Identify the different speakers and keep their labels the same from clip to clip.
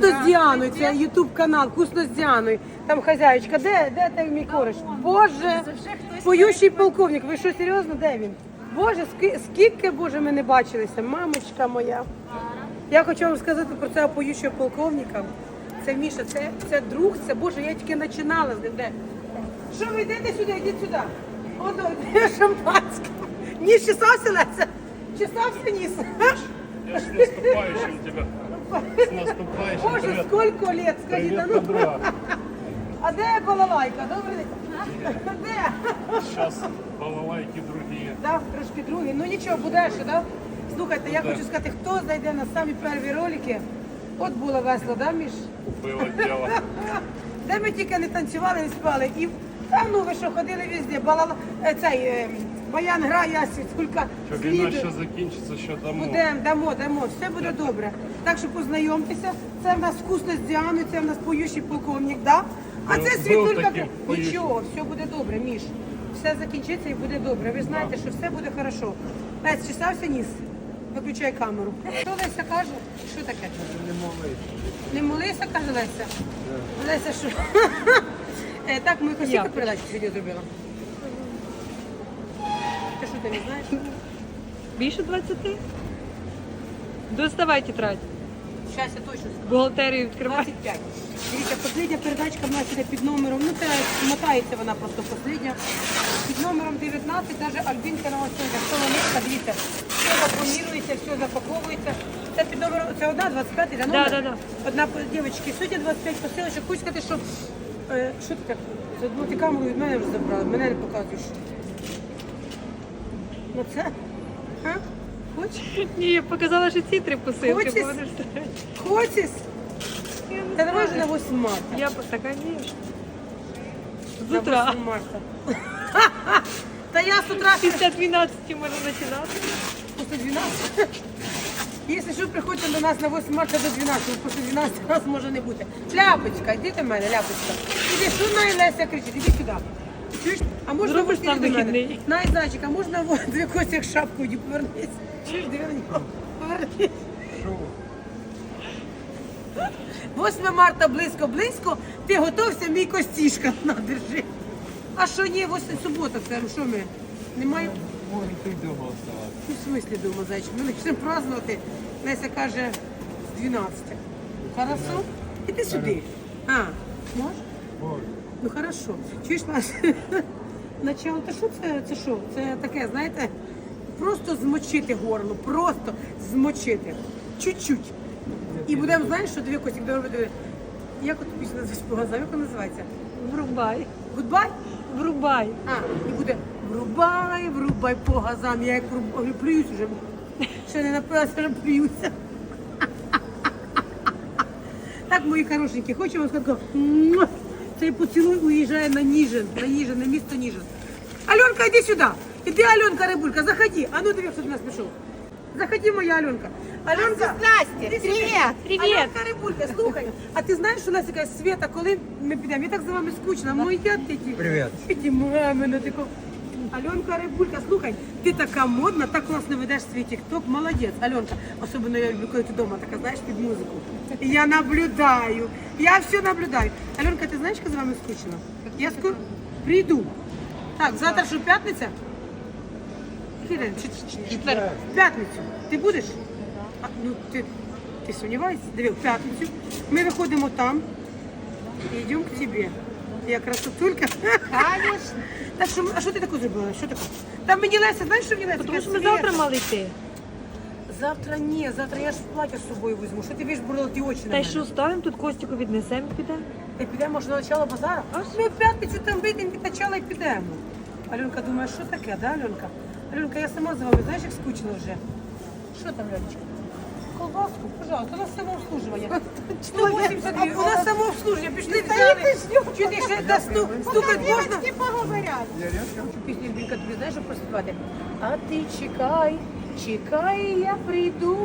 Speaker 1: Вкусно з Діаною, це ютуб канал, вкусно з Діаною. Там хазяєчка, де, де той мій кореш? Боже, поющий полковник, ви що, серйозно, де він? Боже, скільки, Боже, ми не бачилися, мамочка моя. Я хочу вам сказати про цього поющого полковника. Це Міша, це, це друг, це Боже, я тільки починала з ним. Де? Що ви йдете сюди, йдіть сюди. Де шампанське. Ніс чесався, Леся? Чесався ніс?
Speaker 2: Я ж с наступающим тебя. С наступающим
Speaker 1: Боже, сколько лет, скажіть, а
Speaker 2: Привет,
Speaker 1: ну. А де балалайка? Добрий день. Де?
Speaker 2: Сейчас балалайки другие.
Speaker 1: Да, трошки другий. Ну нічого, буде ще, да? Слухайте, я
Speaker 2: Буде.
Speaker 1: хочу сказати, хто зайде на самі перші ролики, от було весело, да, Міш?
Speaker 2: Было дело.
Speaker 1: Де ми тільки не танцювали, не спали. І та ну ви що, ходили везде, балала, е, цей, е, баян грає, скільки
Speaker 2: Что, вина сейчас закінчиться, ще дамо.
Speaker 1: Будемо, дамо, дамо, все буде добре. Так що познайомтеся. Це в нас вкусно з Діаною, це в нас поющий полковник, да? А
Speaker 2: Був-
Speaker 1: це
Speaker 2: був
Speaker 1: світулька.
Speaker 2: такий поющий.
Speaker 1: Нічого, все буде добре, Міш. Все закінчиться і буде добре. Ви знаєте, що все буде хорошо. Лесь, чесався ніс? Виключай камеру. Що Леся каже? Що таке? Не молися. Не молися, каже Леся. Леся, що? Е, Так, ми косіка передачу сьогодні зробила. Ти не знаєш?
Speaker 3: Більше 20? Доставай тетрадь.
Speaker 1: Щас я точно скажу.
Speaker 3: Бухгалтерію відкривай.
Speaker 1: 25. Дивіться, остання передачка в нас іде під номером, ну це мотається вона просто остання. Під номером 19, навіть Альбінка на цьому солоничка, дивіться, все вакуумірується, все запаковується. Це під номером, це одна 25, да, номер?
Speaker 3: да, да.
Speaker 1: Одна, дівчатки, сьогодні 25 посилочок. Хочу сказати, що, е, що ти так, за одну ти камеру від мене вже забрала, мене не показуєш. Ну це, а? Хочеш?
Speaker 3: Ні, я показала, що ці три посилки
Speaker 1: Хочеш?
Speaker 3: будеш ставити.
Speaker 1: Хочеш?
Speaker 3: Я не
Speaker 1: Та давай вже
Speaker 3: знаю.
Speaker 1: на 8 марта.
Speaker 3: Я по- так, конечно. З
Speaker 1: На
Speaker 3: утра.
Speaker 1: 8 марта. Та я з утра
Speaker 3: Після 12 можна починати.
Speaker 1: після 12. Якщо що, приходьте до нас на 8 марта до 12, бо після 12 нас може не бути. Ляпочка, йди до мене, ляпочка. Іди, що на Леся кричить, іди сюди. Чуєш? А можна
Speaker 3: Зробиш нам
Speaker 1: до мене?
Speaker 3: вихідний.
Speaker 1: Най, зайчик, а можна дві кості як шапку, іди повернись. Чуєш, диви на нього, повернись. 8 марта близько-близько, ти готовся, мій костішка, на, держи. А що ні, 8 субота, це що ми? Немає?
Speaker 4: Може, ти вдома оставатися.
Speaker 1: Ну, в смислі дома, зайчик? Ми почнемо празднувати. Леся каже, з 12. Хорошо? Іди сюди. А, можеш?
Speaker 4: Може.
Speaker 1: Ну хорошо. Чуєш нас? Начало, та що це? Це що? Це таке, знаєте, просто змочити горло, просто змочити. Чуть-чуть. І будемо, знаєш, що дві кості, будемо робити. Як от пісня називається по глазам, як вона називається?
Speaker 3: Врубай.
Speaker 1: Гудбай?
Speaker 3: Врубай.
Speaker 1: А, і буде врубай, врубай по газам. Я як врубаю, плююсь вже. Ще не напилася, вже плююся. Так, мої хорошенькі, хочу вам сказати, цей поцілуй уїжджає на Ніжин, на Ніжин, на місто Ніжин. Альонка, йди сюди. Іди, Альонка Рибулька, заходи. А ну диви, хто до нас пішов. Заходи, моя Альонка. Альонка,
Speaker 5: Настя,
Speaker 1: іди сюди.
Speaker 5: привет.
Speaker 3: Привіт.
Speaker 1: Альонка Рибулька, слухай. А ти знаєш, що у нас якась Света, коли ми підемо? Я так за вами скучно. Моя ти.
Speaker 4: Привіт.
Speaker 1: Ті мамина, тако. Альонка Рибулька, слухай, ти така модна, так класно ведеш свій тік-ток, молодець, Альонка. Особливо я люблю, коли ти вдома така, знаєш, під музику. Я наблюдаю, я все наблюдаю. Альонка, ти знаєш, як з вами скучно? Я скоро прийду. Так, завтра що, п'ятниця? Який день? Чи- чи- чи-
Speaker 3: Четвер.
Speaker 1: В п'ятницю. Ти будеш? А, ну, ти, ти сумніваєшся? Диви, в п'ятницю. Ми виходимо там і йдемо к тебе. Я красотулька.
Speaker 5: Конечно.
Speaker 1: Так що, а що ти таке зробила? Що таке? Там мені Леся, знаєш, що мені Леся?
Speaker 3: Тому що ми
Speaker 1: «Света,
Speaker 3: завтра мали йти.
Speaker 1: Завтра ні, завтра я ж плаття з собою візьму. Що ти віж були ті очі на
Speaker 3: Та й
Speaker 1: мене?
Speaker 3: що, ставимо тут Костіку віднесемо і підемо?
Speaker 1: Та підемо може, на начало базара? А ми в п'ятницю там вийдемо від начала і підемо. Альонка думає, що таке, да, Альонка? Альонка, я сама з вами, знаєш, як скучно вже. Що там, Леночка? Колбаску, пожалуйста, у нас самообслуживання. 180 гривень. У нас самообслуживання. Пішли взяли. Чи ти ще до сту, стукати можна?
Speaker 5: Девочки поговорят.
Speaker 1: Хочу пісню Альбінка, тобі знаєш, що проспівати? А ти чекай, чекай, я прийду.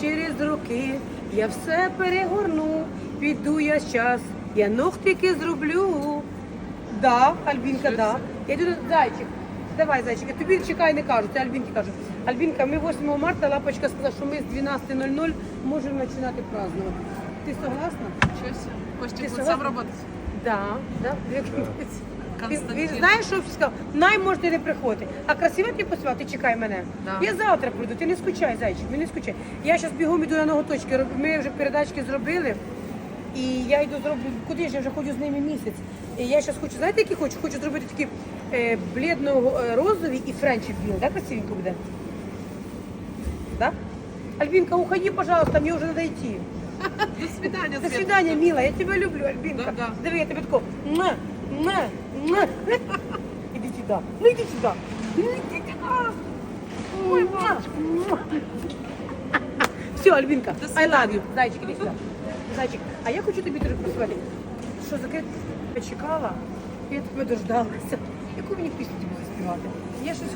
Speaker 1: Через роки я все перегорну. Піду я час, я ногтики зроблю. Да, Альбінка, да. Я йду до зайчик. Давай, зайчик, я тобі чекай, не кажу, це Альбінки кажу. Альбінка, ми 8 марта, лапочка сказала, що ми з 12.00 можемо починати празднувати. Ти согласна?
Speaker 6: Честно. Костя
Speaker 1: Ты
Speaker 6: будет
Speaker 1: согласна?
Speaker 6: сам работать?
Speaker 1: Да, да. Він,
Speaker 6: Константин.
Speaker 1: він знаєш, що сказав? Най можете не приходити. А красиво ти посвят, ти чекай мене.
Speaker 6: Да.
Speaker 1: Я завтра прийду, ти не скучай, зайчик, не скучай. Я зараз бігом іду на ноготочки, роб- ми вже передачки зробили. І я йду зроблю, куди ж я вже ходжу з ними місяць. І я зараз хочу, знаєте, які хочу? Хочу зробити такі бледно-розові і френчі білі. Так красивенько буде? Да? Альбинка, уходи, пожалуйста, мне уже надо идти.
Speaker 6: До свидания,
Speaker 1: До
Speaker 6: Свет.
Speaker 1: свидания, милая, я тебя люблю, Альбинка.
Speaker 6: Да, да.
Speaker 1: Диви, я тебе тако. Муа, муа, муа. Иди сюда, ну иди сюда. Ну иди сюда. Ой, муа. Все, Альбинка,
Speaker 6: До
Speaker 1: I love you. Зайчик, иди сюда. Зайчик, а я хочу тобі дуже просвати. Що закрити? Почекала, я тебе дождалася. Яку мені пісню тобі заспівати? Я щось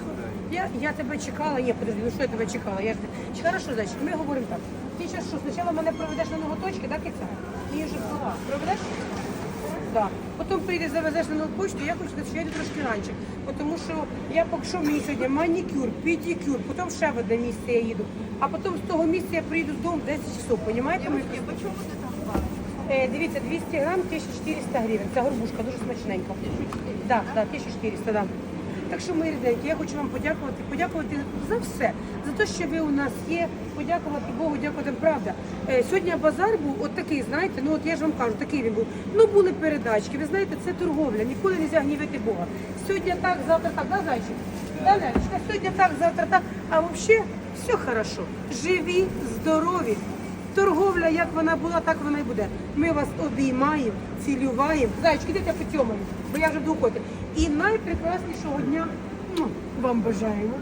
Speaker 1: я, я тебе чекала, ні, подожди, що я тебе чекала? Я ж Чи хорошо, зайчик, ми говоримо так. Ти зараз що, спочатку мене проведеш на ноготочки, так і це? Ти вже слова. Проведеш? Так. Потім прийдеш, завезеш на нову почту, я хочу, що я йду трошки раніше. Тому що я що мені сьогодні манікюр, педикюр, потім ще в одне місце я їду. А потім з того місця я приїду додому в 10 часов, розумієте? мої кісточки? Е, дивіться, 200 грам, 1400 гривень. Це горбушка, дуже смачненька. Так, так, 1400, да. Так що, мої рідненькі, я хочу вам подякувати, подякувати за все, за те, що ви у нас є, подякувати Богу, дякувати правда. Е, сьогодні базар був от такий, знаєте, ну от я ж вам кажу, такий він був. Ну були передачки, ви знаєте, це торговля, ніколи не можна гнівити Бога. Сьогодні так, завтра так, да, зайчик? Да, сьогодні так, завтра так, а взагалі все хорошо. Живі, здорові. Торговля, як вона була, так вона і буде. Ми вас обіймаємо, цілюваємо. Зайчики, йдіть по цьому, бо я вже буду. І найпрекраснішого дня ну, вам бажаємо.